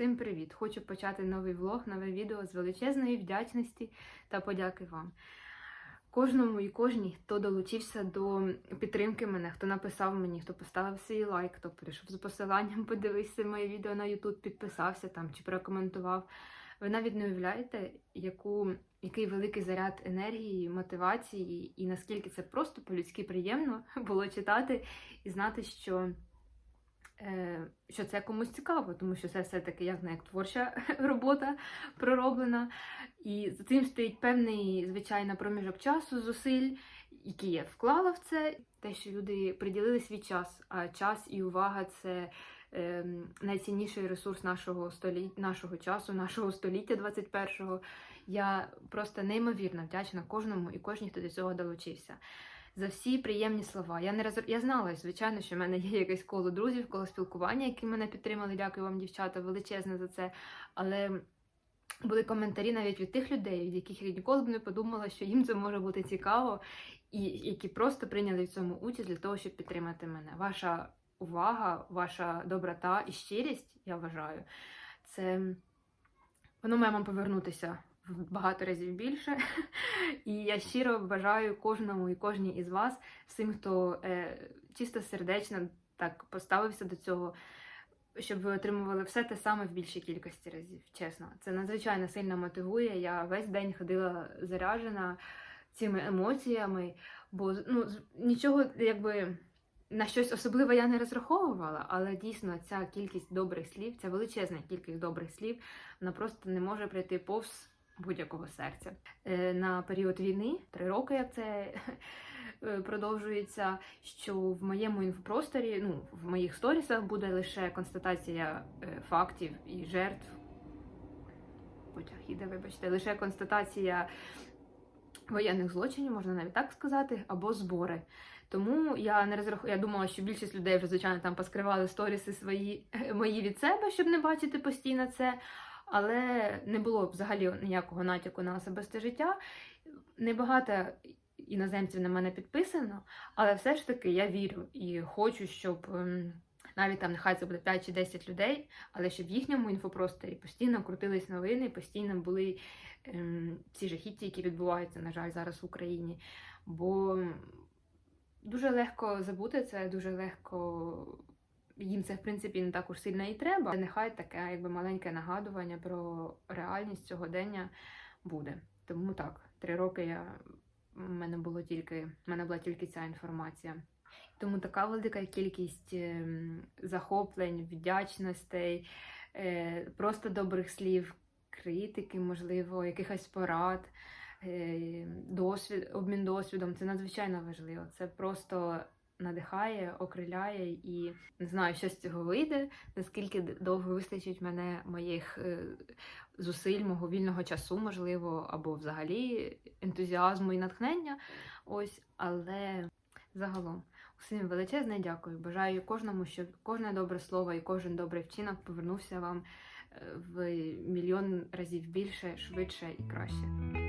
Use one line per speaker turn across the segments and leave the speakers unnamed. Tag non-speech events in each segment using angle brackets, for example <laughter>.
Всім привіт! Хочу почати новий влог, нове відео з величезної вдячності та подяки вам. Кожному і кожній, хто долучився до підтримки мене, хто написав мені, хто поставив свій лайк, хто прийшов з посиланням, <laughs> подивився моє відео на YouTube, підписався там чи прокоментував. Ви навіть не уявляєте, яку, який великий заряд енергії, мотивації, і наскільки це просто по-людськи приємно <laughs> було читати і знати, що що це комусь цікаво, тому що це все-таки як як творча <laughs> робота пророблена. І за цим стоїть певний, звичайно, проміжок часу, зусиль, які я вклала в це. Те, що люди приділили свій час, а час і увага це е, найцінніший ресурс нашого століття, нашого часу, нашого століття 21-го. Я просто неймовірно вдячна кожному і кожній, хто до цього долучився за всі приємні слова. Я не роз... я знала, звичайно, що в мене є якесь коло друзів, коло спілкування, які мене підтримали. Дякую вам, дівчата, величезне за це. Але були коментарі навіть від тих людей, від яких я ніколи б не подумала, що їм це може бути цікаво, і які просто прийняли в цьому участь для того, щоб підтримати мене. Ваша увага, ваша доброта і щирість, я вважаю, це воно має вам повернутися багато разів більше. <laughs> І я щиро бажаю кожному і кожній із вас, всім, хто е, чисто сердечно так поставився до цього, щоб ви отримували все те саме в більшій кількості разів. Чесно, це надзвичайно сильно мотивує. Я весь день ходила заряджена цими емоціями, бо ну, нічого якби. На щось особливе я не розраховувала, але дійсно ця кількість добрих слів, ця величезна кількість добрих слів, вона просто не може прийти повз будь-якого серця. Е, На період війни, три роки, як це <laughs> е, продовжується, що в моєму інфопросторі, ну, в моїх сторісах буде лише констатація е, фактів і жертв. Потяг іде, вибачте, лише констатація воєнних злочинів, можна навіть так сказати, або збори. Тому я не розраху... я думала, що більшість людей вже, звичайно, там поскривали сторіси свої <laughs> мої від себе, щоб не бачити постійно це. Але не було взагалі ніякого натяку на особисте життя. Небагато іноземців на мене підписано, але все ж таки я вірю і хочу, щоб ем, навіть там нехай це буде 5 чи 10 людей, але щоб в їхньому інфопросторі постійно крутились новини, постійно були ем, ці жахіття, які відбуваються, на жаль, зараз в Україні. Бо дуже легко забути це, дуже легко. Їм це, в принципі, не так уж сильно і треба. Нехай таке якби маленьке нагадування про реальність сьогодення буде. Тому так, три роки я в мене було тільки в мене була тільки ця інформація. Тому така велика кількість ем, захоплень, вдячностей, е, просто добрих слів, критики, можливо, якихось порад, е, досвід, обмін досвідом це надзвичайно важливо. Це просто надихає, окриляє і не знаю, що з цього вийде, наскільки довго вистачить мене моїх е, зусиль, мого вільного часу, можливо, або взагалі ентузіазму і натхнення. Ось, але загалом. Усім величезне дякую. Бажаю кожному, щоб кожне добре слово і кожен добрий вчинок повернувся вам е, в мільйон разів більше, швидше і краще.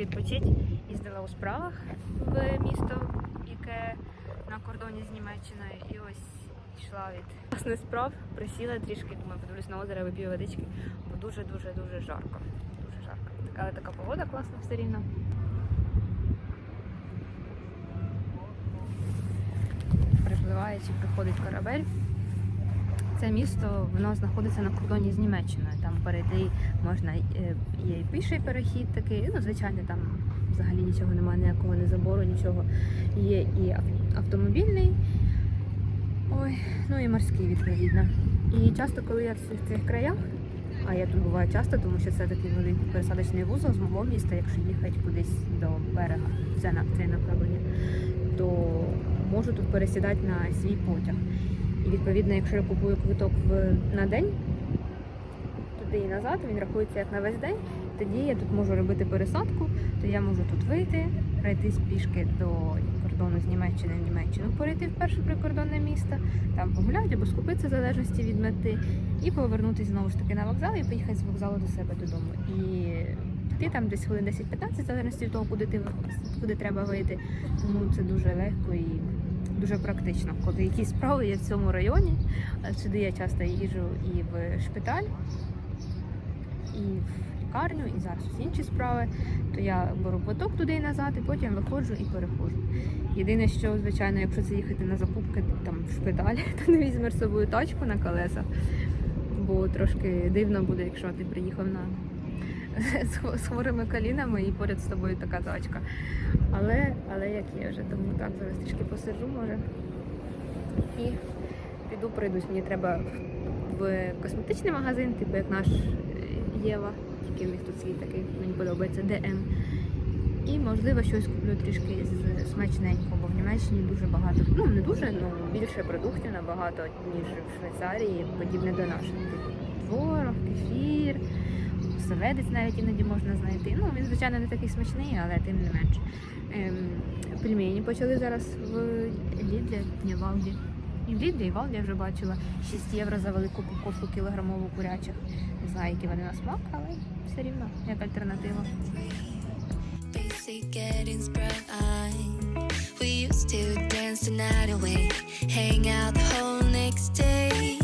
Просила відпочити. Їздила у справах в місто, яке на кордоні з Німеччиною. І ось йшла від власне справ, присіла трішки, думаю, подивлюсь на озеро, вип'ю водички, бо дуже-дуже дуже жарко. Дуже жарко. Така, але така погода класна все рівно. Припливаючи, приходить корабель. Це місто воно знаходиться на кордоні з Німеччиною. Там перейти можна е, є і піший перехід такий. Ну, звичайно, там взагалі нічого немає, ніякого не забору, нічого. Є і автомобільний, ой, ну і морський відповідно. І часто, коли я в цих краях, а я тут буваю часто, тому що це такий великий пересадочний вузол з мого міста, якщо їхати кудись до берега, це на це направлення, то можу тут пересідати на свій потяг. І відповідно, якщо я купую квиток в, на день, туди і назад, він рахується як на весь день. тоді я тут можу робити пересадку, то я можу тут вийти, пройтись пішки до кордону з Німеччини в Німеччину, перейти в перше прикордонне місто, там погуляти або скупитися в залежності від мети, і повернутися знову ж таки на вокзал і поїхати з вокзалу до себе додому. І ти там десь хвилин 10-15, в залежності від того, куди ти куди треба вийти. Тому це дуже легко і дуже практично. Коли якісь справи є в цьому районі, е, сюди я часто їжджу і в шпиталь, і в лікарню, і зараз інші справи, то я беру поток туди і назад, і потім виходжу і переходжу. Єдине, що, звичайно, якщо це їхати на закупки там в шпиталь, <laughs> то не візьмеш з собою тачку на колесах, бо трошки дивно буде, якщо ти приїхав на з хворими колінами і поряд з тобою така тачка. Але, але як є вже, тому так, зараз трішки посиджу, може. І піду прийдусь. Мені треба в косметичний магазин, типу як наш е, Єва, тільки в них тут свій такий, мені подобається ДМ. І можливо щось куплю трішки з смачненького, бо в Німеччині дуже багато, ну не дуже, ну більше продуктів набагато, ніж в Швейцарії, подібне до наших. Типу Творог, кефір, оселедець навіть іноді можна знайти. Ну, він, звичайно, не такий смачний, але тим не менш. Ем, пельмені почали зараз в Лідлі, ні, в Алді. І в Лідлі, і в Алді я вже бачила 6 євро за велику упаковку кілограмову курячих. Не знаю, які вони на смак, але все рівно як альтернатива.
We used to dance the night away, hang out the whole next day,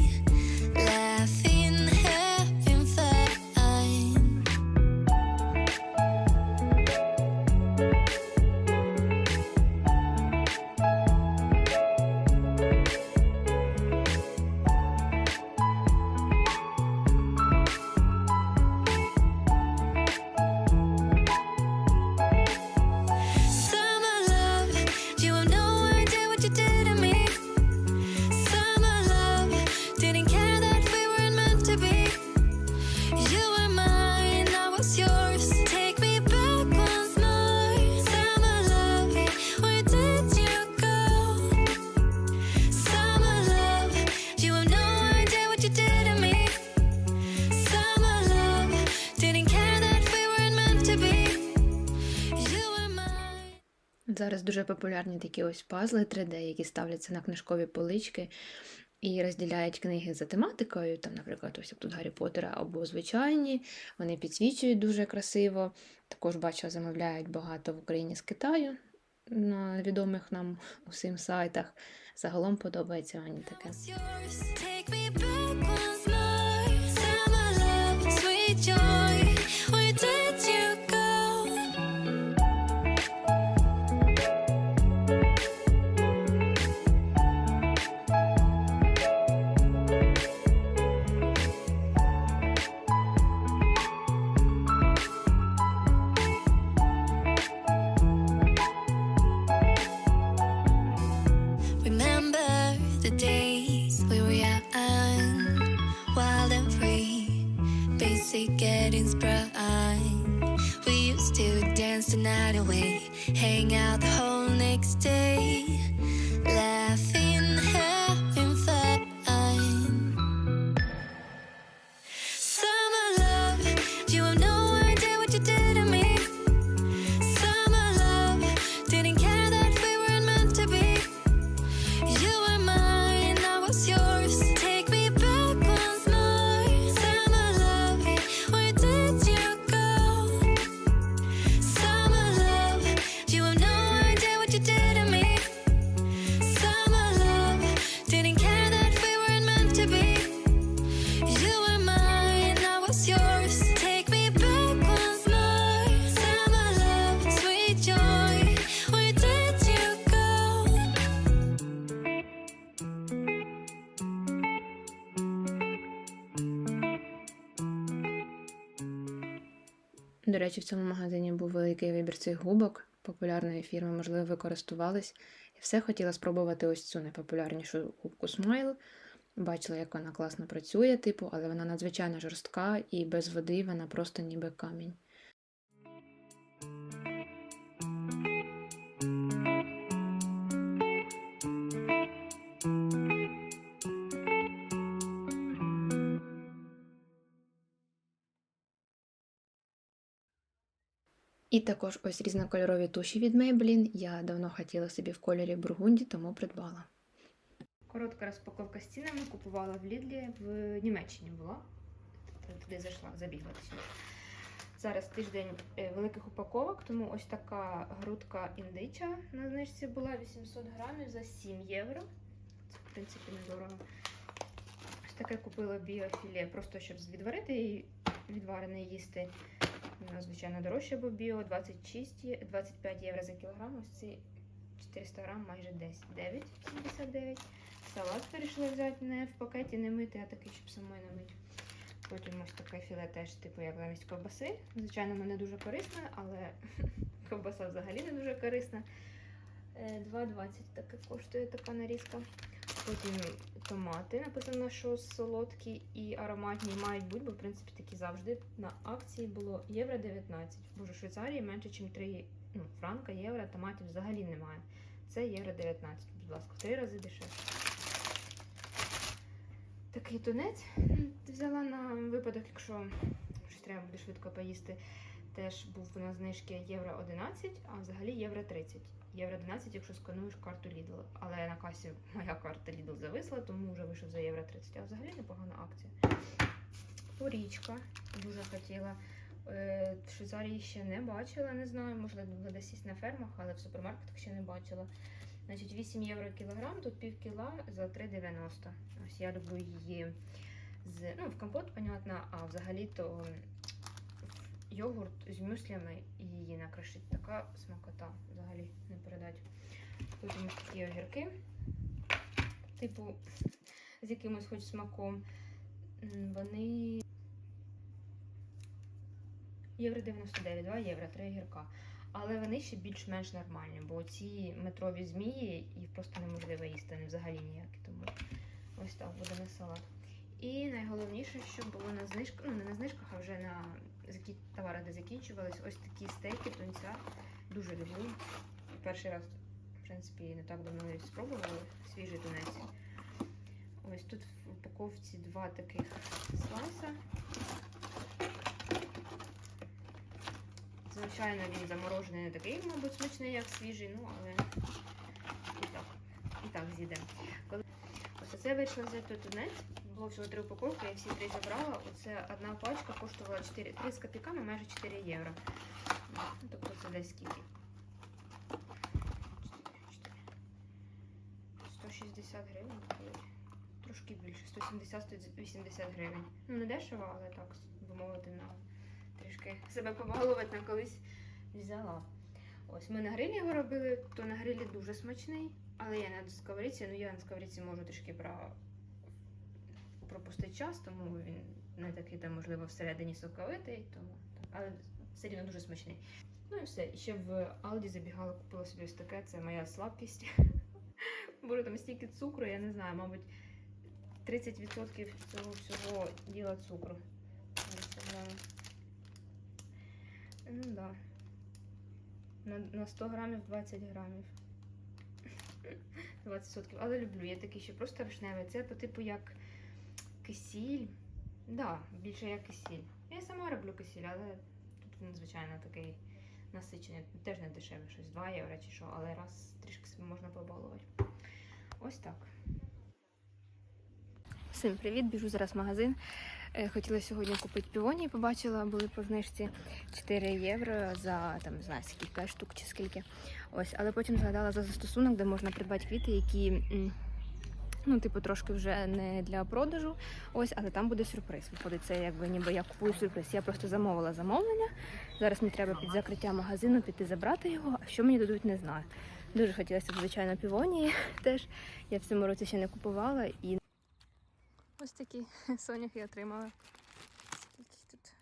дуже популярні такі ось пазли 3D, які ставляться на книжкові полички і розділяють книги за тематикою. Там, наприклад, ось тут Гаррі Поттера або звичайні. Вони підсвічують дуже красиво. Також бачила, замовляють багато в Україні з Китаю на відомих нам усім сайтах. Загалом подобається мені таке.
The night away, hang out the whole next day,
До речі, в цьому магазині був великий вибір цих губок популярної фірми, можливо, ви користувались. І все хотіла спробувати ось цю найпопулярнішу губку Smile. Бачила, як вона класно працює, типу, але вона надзвичайно жорстка і без води вона просто ніби камінь.
І також ось різнокольорові туші від Maybelline. Я давно хотіла собі в кольорі бургунді, тому придбала.
Коротка розпаковка з цінами купувала в Лідлі в Німеччині була. Туди зайшла, забігла. Зараз тиждень е, великих упаковок, тому ось така грудка індича на знижці була 800 грамів за 7 євро. Це, в принципі, недорого. Ось таке купила біофіле, просто щоб відварити і відварене їсти. Звичайно, дорожче, бо біо 26, 25 євро за кілограм. Ось ці 400 грам, майже 10, 9,79. Салат вирішила взяти не в пакеті, не мити, а такий, щоб самої не мити. Потім ось таке філе теж, типу, як замість ковбаси. Звичайно, воно не дуже корисне, але <laughs> ковбаса взагалі не дуже корисна. Е, 2,20 таке коштує така нарізка. Потім томати. Написано, що солодкі і ароматні мають бути, бо в принципі такі завжди. На акції було євро 19. Боже, в Швейцарії менше, ніж 3 ну, франка, євро, томатів взагалі немає. Це євро 19, будь ласка, в три рази дешевше. Такий тунець взяла на випадок, якщо щось треба буде швидко поїсти. Теж був на знижки євро 11, а взагалі євро 30. Євро 11, якщо скануєш карту Lidl. Але на касі моя карта Lidl зависла, тому вже вийшов за євро 30. А взагалі непогана акція. Порічка дуже хотіла. Е, В Швейцарії ще не бачила, не знаю, можливо, десь на фермах, але в супермаркетах ще не бачила. Значить, 8 євро кілограм, тут пів кіла за 3,90. Ось я люблю її з ну, в компот, понятно, а взагалі-то йогурт з мюслями і її накришить. Така смакота взагалі не передать. Потім ось такі огірки, типу, з якимось хоч смаком. Вони євро 99, 2 євро, 3 огірка. Але вони ще більш-менш нормальні, бо ці метрові змії їх просто неможливо їсти, вони взагалі ніякі. Тому ось так буде на салат. І найголовніше, що було на знижках, ну не на знижках, а вже на. Товари, де закінчувались, ось такі стейки тунця. Дуже люблю. Перший раз, в принципі, не так давно спробували. Свіжий тунець. Ось тут в упаковці два таких слайса. Звичайно, він заморожений не такий, мабуть, смачний, як свіжий, ну але і так, і так з'їдемо. Коли... Ось це вийшло взяти тунець. Було всього три упаковки, я всі три забрала. Оце одна пачка коштувала 4, 3 з копійками, майже 4 євро. Тобто це десь скільки? 160 гривень. Трошки більше, 170-180 гривень. Ну, не дешево, але так, би мовити, на трішки себе побалувати на колись взяла. Ось ми на грилі його робили, то на грилі дуже смачний, але я на сковорідці, ну я на сковорідці можу трішки про... пропустити час, тому він не такий там, можливо, всередині соковитий, тому але все рівно дуже смачний. Ну і все. І ще в Алді забігала, купила собі ось таке, це моя слабкість. <laughs> Боже, там стільки цукру, я не знаю, мабуть, 30% цього всього діла цукру. Ну да. На, на 100 грамів 20 грамів. <laughs> 20 Але люблю. Я такий ще просто вишневий. Це по типу як кисіль. Да, більше як кисіль. Я сама роблю кисіль, але тут він, звичайно, такий насичений. Теж не дешеве, щось 2 євро чи що, але раз трішки себе можна побалувати. Ось так. Всім привіт! Біжу зараз в магазин. Е, Хотіла сьогодні купити півоні, побачила, були по знижці 4 євро за там не знаю скільки 5 штук чи скільки. Ось, але потім згадала за застосунок, де можна придбати квіти, які ну, типу, трошки вже не для продажу. Ось, але там буде сюрприз. Виходить, це якби ніби я купую сюрприз. Я просто замовила замовлення. Зараз мені треба під закриття магазину піти забрати його. А що мені дадуть, не знаю. Дуже хотілося б, звичайно, півонії <laughs> теж. Я в цьому році ще не купувала і. Ось такі <laughs> соняхи отримала. Скільки тут?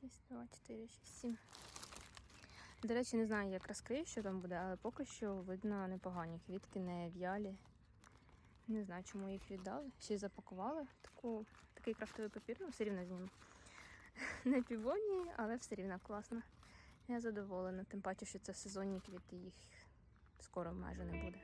6, 2, 4, 6, 7. До речі, не знаю, як розкрию, що там буде, але поки що видно непогані квітки, не в'ялі. Не знаю, чому їх віддали. Ще й запакували таку, такий крафтовий папір, ну все рівно з ним. <laughs> Не півоні, але все рівно класно. Я задоволена, тим паче, що це сезонні квіти, їх скоро майже не буде.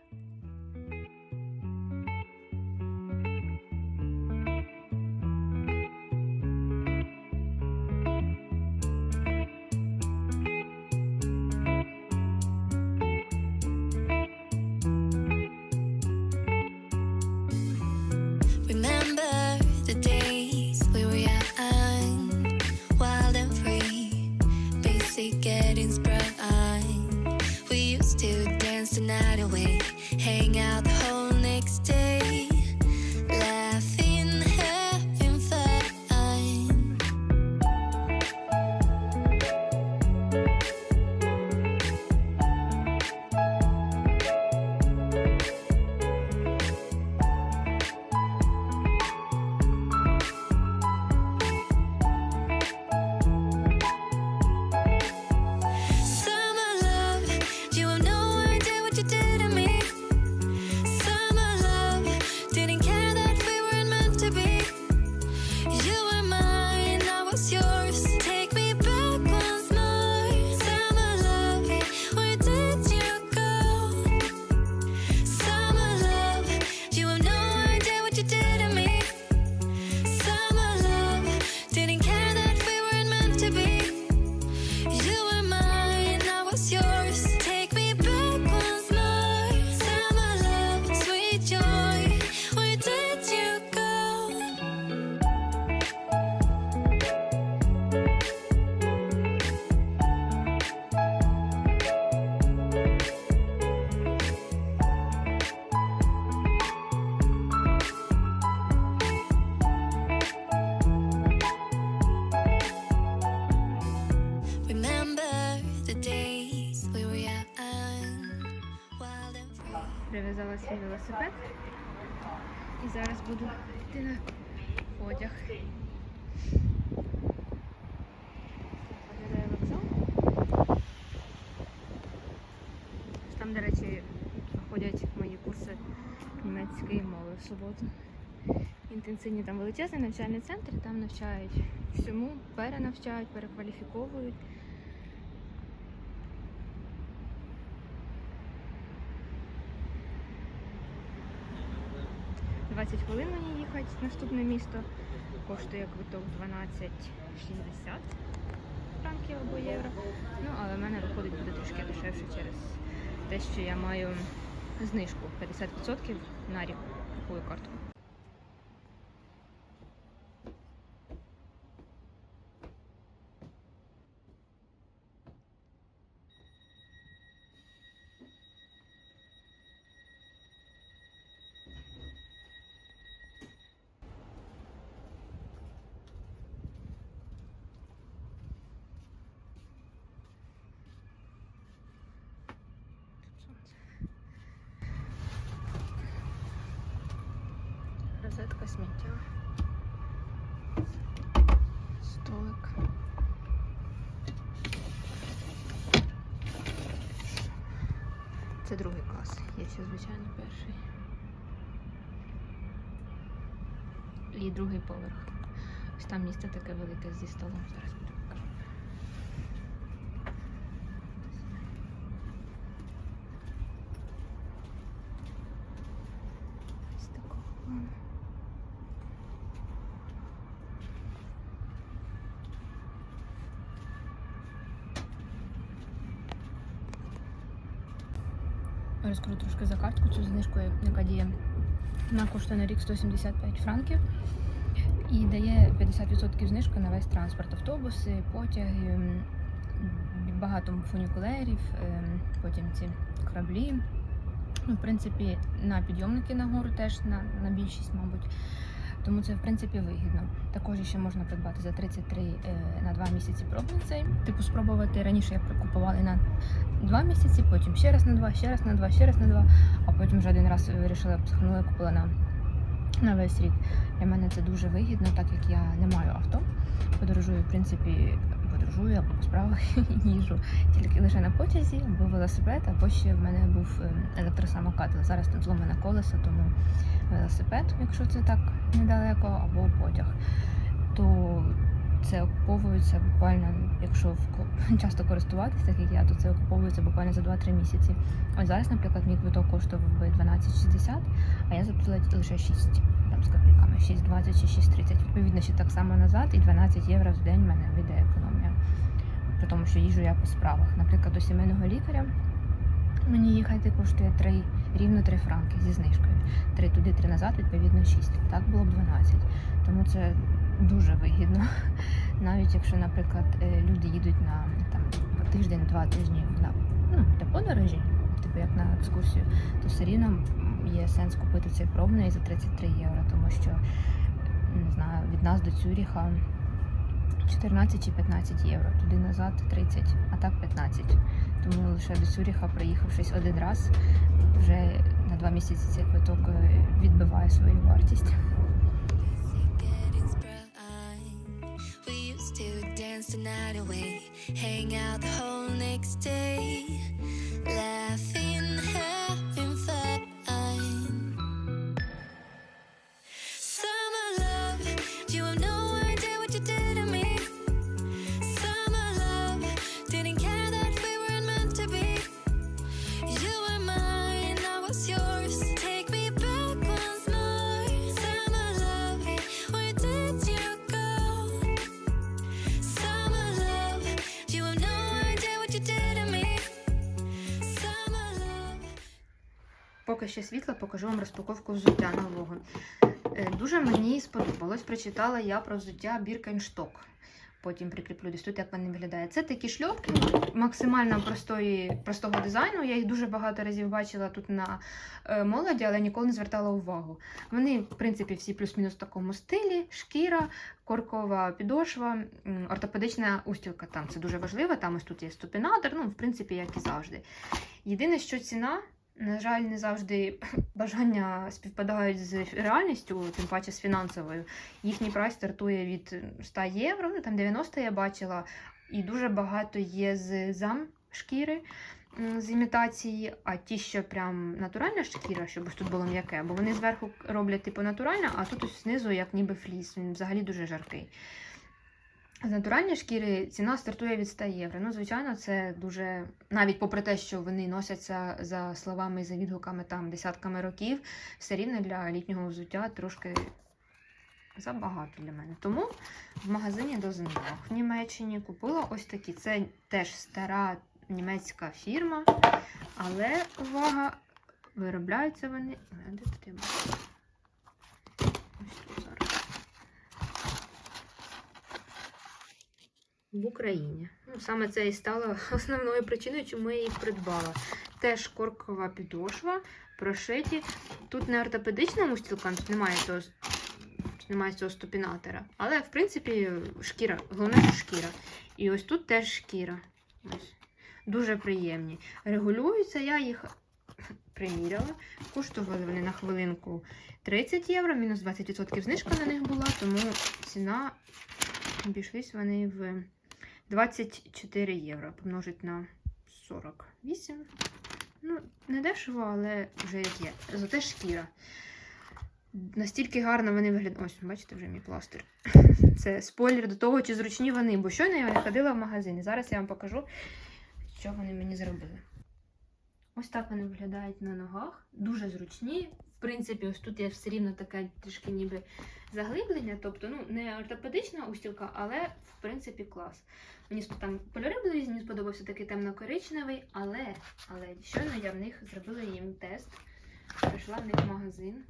Буду йти на потяг. Виглядає вокзал. Там, до речі, проходять мої курси німецької мови в суботу. Інтенсивні там величезний навчальний центр, там навчають всьому, перенавчають, перекваліфіковують. – 20 хвилин мені їхати наступне місто. Коштує квиток 12,60 франків або євро. Ну, але в мене виходить буде трошки дешевше через те, що я маю знижку 50% на рік купую картку. Розетка сміття. Столик. Це другий клас. Є ще, звичайно, перший. І другий поверх. Ось там місце таке велике зі столом. Зараз буду покажу. Ось такого плану. Розкажу трошки за картку цю знижку, яка діє. Вона коштує на рік 175 франків і дає 50% знижки на весь транспорт, автобуси, потяги, багато фунікулерів, ем, потім ці кораблі. Ну, в принципі, на підйомники нагору теж на, на більшість, мабуть. Тому це в принципі вигідно. Також ще можна придбати за 33 е, на 2 місяці пробний цей. Типу спробувати раніше я купувала на 2 місяці, потім ще раз на 2, ще раз на 2, ще раз на 2, а потім вже один раз вирішила психанула, купила на, на весь рік. Для мене це дуже вигідно, так як я не маю авто. Подорожую, в принципі, подорожую або по справах <laughs> їжу тільки лише на потязі, або велосипед, або ще в мене був ем, електросамокат. Зараз там зломане колесо, тому велосипед, якщо це так недалеко, або потяг. То це окуповується буквально, якщо <laughs> часто користуватися, так як я, то це окуповується буквально за 2-3 місяці. Ось зараз, наприклад, мій квиток коштував би 12,60, а я заплатила лише 6 там з копійками, 6,20 чи 6,30. Відповідно, ще так само назад, і 12 євро в день в мене вийде економія. При тому, що їжу я по справах. Наприклад, до сімейного лікаря мені їхати коштує 3 рівно 3 франки зі знижкою. 3 туди, 3 назад, відповідно 6. Так було б 12. Тому це дуже вигідно. <laughs> Навіть якщо, наприклад, е, люди їдуть на там, тиждень-два тижні на ну, для подорожі, типу як на екскурсію, то все рівно є сенс купити цей пробний за 33 євро, тому що не знаю, від нас до Цюріха 14 чи 15 євро, туди назад 30, а так 15. Тому лише до Цюріха, проїхавшись один раз, вже на два місяці цей квиток е, відбиває свою вартість. Поки ще світло, покажу вам розпаковку взуття нового. Е, Дуже мені сподобалось. Прочитала я про взуття Біркеншток. Потім прикріплю десь тут, як вони виглядають. Це такі шльопки максимально простої, простого дизайну. Я їх дуже багато разів бачила тут на е, молоді, але ніколи не звертала увагу. Вони, в принципі, всі плюс-мінус в такому стилі: шкіра, коркова підошва, ортопедична устілка. Там це дуже важливо. Там ось тут є ступінатор, ну, в принципі, як і завжди. Єдине, що ціна. На жаль, не завжди <laughs> бажання співпадають з реальністю, тим паче з фінансовою. Їхній прайс стартує від 100 євро, ну там 90 я бачила, і дуже багато є з зам шкіри з імітації, а ті, що прям натуральна шкіра, щоб ось тут було м'яке, бо вони зверху роблять типу натуральна, а тут ось знизу як ніби фліс, він взагалі дуже жаркий. З натуральної шкіри ціна стартує від 100 євро. Ну, звичайно, це дуже, навіть попри те, що вони носяться за словами і за відгуками там десятками років, все рівно для літнього взуття трошки забагато для мене. Тому в магазині до знижок в Німеччині купила ось такі. Це теж стара німецька фірма, але увага, виробляються вони. Де тут я бачу? Ось тут зараз. В Україні. Ну, саме це і стало <laughs> основною причиною, чому я їх придбала. Теж коркова підошва, прошиті. Тут не ортопедична мустілка, тут немає цього, немає цього ступінатора. Але, в принципі, шкіра, головне, що шкіра. І ось тут теж шкіра. Ось. Дуже приємні. Регулюються, я їх <laughs> приміряла. Коштували вони на хвилинку 30 євро, мінус 20% знижка на них була, тому ціна обійшлись вони в 24 євро. Помножить на 48. Ну, не дешево, але вже як є. Зате шкіра. Настільки гарно вони виглядають. Ось, бачите, вже мій пластир. <laughs> Це спойлер до того, чи зручні вони, бо щойно я ходила в магазин. Зараз я вам покажу, що вони мені зробили. Ось так вони виглядають на ногах. Дуже зручні. Принципі, ось тут є все рівно таке трішки ніби заглиблення. Тобто, ну, не ортопедична устілка, але в принципі клас. Мені там кольори були різні, мені сподобався такий темно-коричневий, але, але щойно я в них зробила їм тест. Прийшла в них в магазин.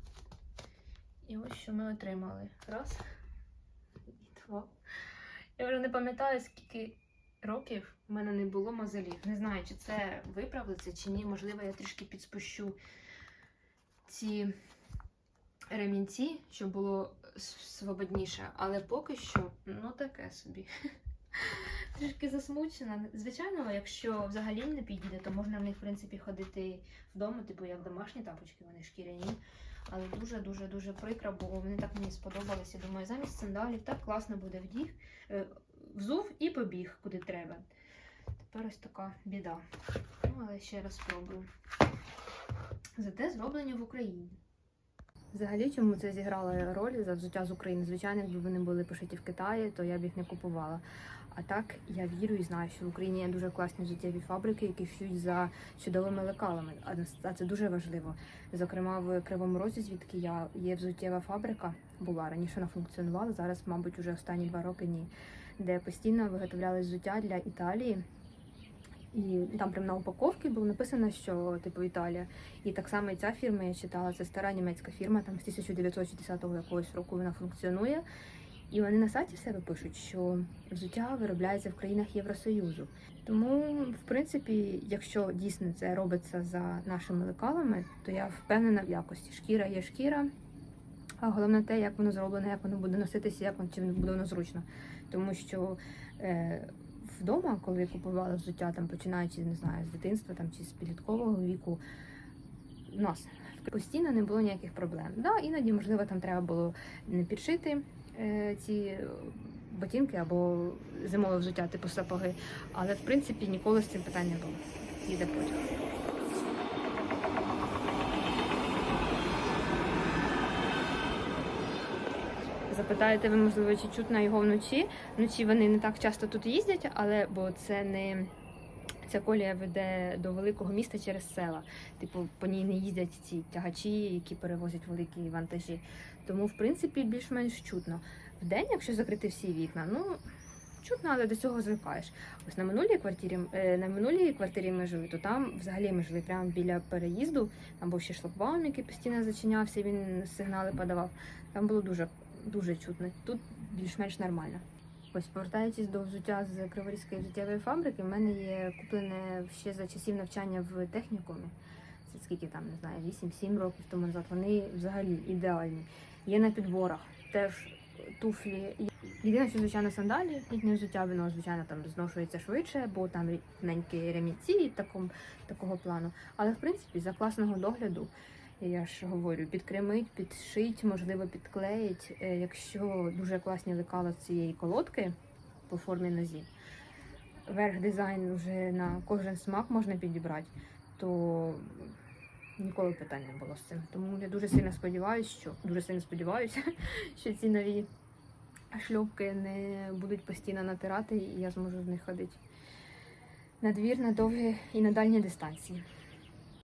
І ось що ми отримали. Раз. І два. Я вже не пам'ятаю, скільки років в мене не було мозолів. Не знаю, чи це виправиться, чи ні. Можливо, я трішки підспущу ці ремінці, щоб було свободніше. Але поки що, ну таке собі. <laughs> Трішки засмучена. Звичайно, якщо взагалі не підійде, то можна в них, в принципі, ходити вдома, типу як домашні тапочки, вони шкіряні. Але дуже-дуже дуже прикро, бо вони так мені сподобалися. Думаю, замість сандалів так класно буде вдіг, е, взув і побіг куди треба. Тепер ось така біда. Ну, але ще раз спробую. Зате зроблені в Україні. Взагалі, чому це зіграло роль за взуття з України? Звичайно, якби вони були пошиті в Китаї, то я б їх не купувала. А так я вірю і знаю, що в Україні є дуже класні взуттєві фабрики, які шьють за чудовими лекалами. А це дуже важливо. Зокрема, в Кривому Розі, звідки я є взуттєва фабрика, була раніше вона функціонувала. Зараз, мабуть, уже останні два роки ні, де постійно виготовляли взуття для Італії. І там прямо на упаковці було написано, що типу Італія. І так само і ця фірма я читала, це стара німецька фірма, там з 1960 якогось року вона функціонує. І вони на сайті себе пишуть, що взуття виробляється в країнах Євросоюзу. Тому, в принципі, якщо дійсно це робиться за нашими лекалами, то я впевнена в якості. Шкіра є шкіра, а головне те, як воно зроблено, як воно буде носитися, як воно чи буде воно зручно. Тому що е, вдома, коли я купувала взуття, там починаючи не знаю, з дитинства там чи з підліткового віку, нос. постійно не було ніяких проблем. Да, іноді, можливо, там треба було не підшити е, ці ботинки або зимове взуття, типу сапоги, але в принципі ніколи з цим питань не було. Їде потяг. Запитаєте ви, можливо, чи чутно його вночі. Вночі вони не так часто тут їздять, але бо це не ця колія веде до великого міста через села. Типу, по ній не їздять ці тягачі, які перевозять великі вантажі. Тому, в принципі, більш-менш чутно. Вдень, якщо закрити всі вікна, ну чутно, але до цього звикаєш. Ось на минулій квартирі, е, на минулій квартирі ми жили, то там взагалі ми жили прямо біля переїзду. Там був ще шлагбаум, який постійно зачинявся, він сигнали подавав. Там було дуже дуже чутно. Тут більш-менш нормально. Ось повертаючись до взуття з Криворізької взуттєвої фабрики, в мене є куплене ще за часів навчання в технікумі. Це скільки там, не знаю, 8-7 років тому назад. Вони взагалі ідеальні. Є на підборах, теж туфлі. Єдине, що звичайно сандалі, літнє взуття, воно звичайно там зношується швидше, бо там рівненькі ремінці такого плану. Але в принципі за класного догляду я ж говорю, підкремить, підшить, можливо, підклеїть. Е, Якщо дуже класні лекала з цієї колодки по формі нозі, верх дизайн вже на кожен смак можна підібрати, то ніколи питань не було з цим. Тому я дуже сильно сподіваюся, що дуже сильно сподіваюся, <laughs> що ці нові шльопки не будуть постійно натирати, і я зможу в них ходити на двір, на довгі і на дальні дистанції.